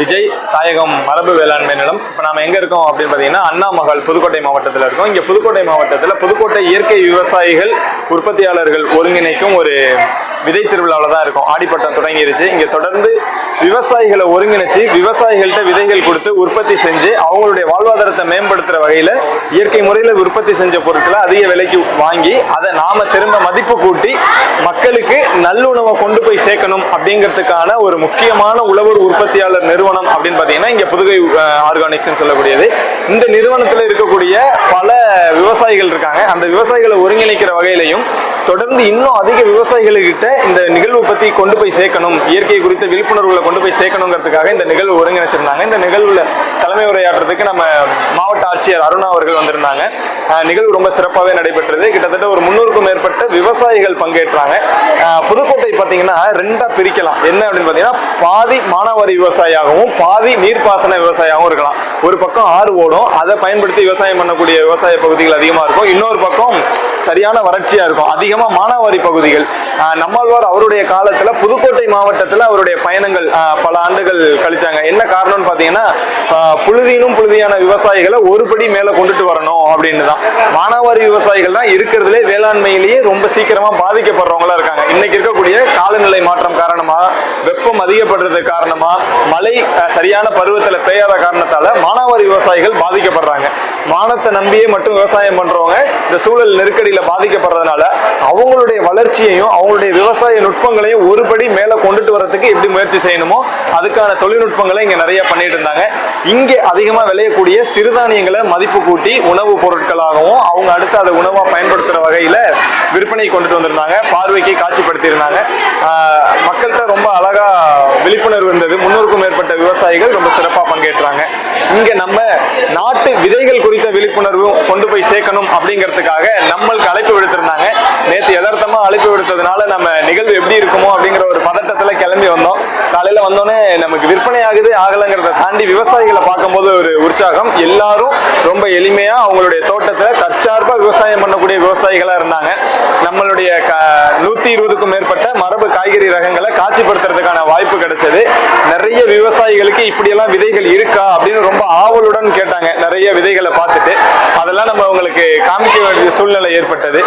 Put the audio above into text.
விஜய் தாயகம் மரபு வேளாண்மை நிலம். இப்போ நாம் எங்கே இருக்கோம் அப்படின்னு பார்த்தீங்கன்னா அண்ணாமகள் புதுக்கோட்டை மாவட்டத்தில் இருக்கோம். இங்கே புதுக்கோட்டை மாவட்டத்தில் புதுக்கோட்டை இயற்கை விவசாயிகள் உற்பத்தியாளர்கள் ஒருங்கிணைக்கும் ஒரு விதை திருவிழாவில் தான் இருக்கும். ஆடிப்பட்டம் தொடங்கிருச்சு. இங்கே தொடர்ந்து விவசாயிகளை ஒருங்கிணைச்சு விவசாயிகள்கிட்ட விதைகள் கொடுத்து உற்பத்தி செஞ்சு அவங்களுடைய வாழ்வாதாரத்தை மேம்படுத்துகிற வகையில் இயற்கை முறையில் உற்பத்தி செஞ்ச பொருட்களை அதிக விலைக்கு வாங்கி அதை நாம் திரும்ப மதிப்பு கூட்டி மக்களுக்கு நல்லுணவை கொண்டு போய் சேர்க்கணும் அப்படிங்கிறதுக்கான ஒரு முக்கியமான உழவர் உற்பத்தியாளர் நிறுவனம் நிறுவனம் அப்படின்னு பார்த்தீங்கன்னா இங்கே புதுகை ஆர்கானிக்ஸ்னு சொல்லக்கூடியது. இந்த நிறுவனத்தில் இருக்கக்கூடிய பல விவசாயிகள் இருக்காங்க. அந்த விவசாயிகளை ஒருங்கிணைக்கிற வகையிலையும் தொடர்ந்து இன்னும் அதிக விவசாயிகள்கிட்ட இந்த நிகழ்வு பற்றி கொண்டு போய் சேர்க்கணும் இயற்கை குறித்த விழிப்புணர்வுகளை கொண்டு போய் சேர்க்கணுங்கிறதுக்காக இந்த நிகழ்வு ஒருங்கிணைச்சிருந்தாங்க. இந்த நிகழ்வில் தலைமை உரையாற்றுறதுக்கு நம்ம மாவட்ட ஆட்சியர் அருணா அவர்கள் வந்திருந்தாங்க. நிகழ்வு ரொம்ப சிறப்பாகவே நடைபெற்றது. கிட்டத்தட்ட ஒரு முன்னூறுக்கும் மேற்பட்ட விவசாயிகள் பங்கேற்றாங்க. பார்த்தீங்கன்னா ரெண்டாக பிரிக்கலாம். என்ன அப்படின்னு பார்த்தீங்கன்னா பாதி மானாவாரி விவசாயியாகவும் பாதி நீர்ப்பாசன விவசாயியாகவும் இருக்கலாம். ஒரு பக்கம் ஆறு ஓடும் அதை பயன்படுத்தி விவசாயம் பண்ணக்கூடிய விவசாய பகுதிகள் அதிகமாக இருக்கும். இன்னொரு பக்கம் சரியான வறட்சியா இருக்கும். அதிகமா மானாவாரி பகுதிகள். நம்மாழ்வார் அவருடைய காலத்துல புதுக்கோட்டை மாவட்டத்துல அவருடைய பயணங்கள் பல ஆண்டுகள் கழிச்சாங்க. என்ன காரணம்னு பாத்தீங்கன்னா புழுதியினும் புழுதியான விவசாயிகளை ஒரு படி கொண்டுட்டு வரணும் அப்படின்னு தான் மானாவாரி விவசாயிகள் தான் இருக்கிறதுலே வேளாண்மையிலேயே ரொம்ப சீக்கிரமா பாதிக்கப்படுறவங்களா இருக்காங்க. இன்னைக்கு இருக்கக்கூடிய காலநிலை மாற்றம் காரணமா வெப்பம் அதிகப்படுறது காரணமா மழை சரியான பருவத்துல பெய்யாத காரணத்தால மானாவாரி விவசாயிகள் பாதிக்கப்படுறாங்க. வானத்தை நம்பியே மட்டும் விவசாயம் பண்றவங்க இந்த சூழல் நெருக்கடியில பாதிக்கப்படுறதுனால அவங்களுடைய வளர்ச்சியையும் அவங்களுடைய விவசாய நுட்பங்களையும் ஒருபடி மேல கொண்டுட்டு வரதுக்கு எப்படி முயற்சி செய்யணுமோ அதுக்கான தொழில்நுட்பங்களை இங்க நிறைய பண்ணிட்டு இருந்தாங்க. இங்க அதிகமா விளையக்கூடிய சிறுதானியங்களை மதிப்பு கூட்டி உணவு பொருட்களாகவும் அவங்க அடுத்து அதை உணவா பயன்படுத்துற வகையில விற்பனை கொண்டுட்டு வந்திருந்தாங்க. பார்வைக்கு காட்சிப்படுத்தியிருந்தாங்க. மக்கள்கிட்ட ரொம்ப அழகா விழிப்புணர்வு இருந்தது. முன்னூறுக்கும் மேற்பட்ட விவசாயிகள் ரொம்ப சிறப்பா பங்கேற்றாங்க. இங்க நம்ம நாட்டு விதைகள் குறித்த விழிப்புணர்வு கொண்டு போய் சேர்க்கணும் அப்படிங்கிறதுக்காக நம்மளுக்கு அழைப்பு விடுத்திருந்தாங்க. நேற்று யதார்த்தமா அழைப்பு விடுத்ததுனால நம்ம நிகழ்வு எப்படி இருக்குமோ அப்படிங்கிற ஒரு பதட்டத்துல காலையில வந்தோடனே நமக்கு விற்பனை ஆகுது ஆகலைங்கிறத தாண்டி விவசாயிகளை பார்க்கும்போது ஒரு உற்சாகம். எல்லாரும் ரொம்ப எளிமையா அவங்களுடைய தோட்டத்துல தற்சார்பா விவசாயம் பண்ணக்கூடிய விவசாயிகளா இருந்தாங்க. நம்மளுடைய க- நூத்தி இருபதுக்கும் மேற்பட்ட மரபு காய்கறி ரகங்களை காட்சிப்படுத்துறதுக்கான வாய்ப்பு கிடைச்சது. நிறைய விவசாயிகளுக்கு இப்படியெல்லாம் விதைகள் இருக்கா அப்படின்னு ரொம்ப ஆவலுடன் கேட்டாங்க. நிறைய விதைகளை பார்த்துட்டு. அதெல்லாம் நம்ம அவங்களுக்கு காமிக்க வேண்டிய சூழ்நிலை ஏற்பட்டது.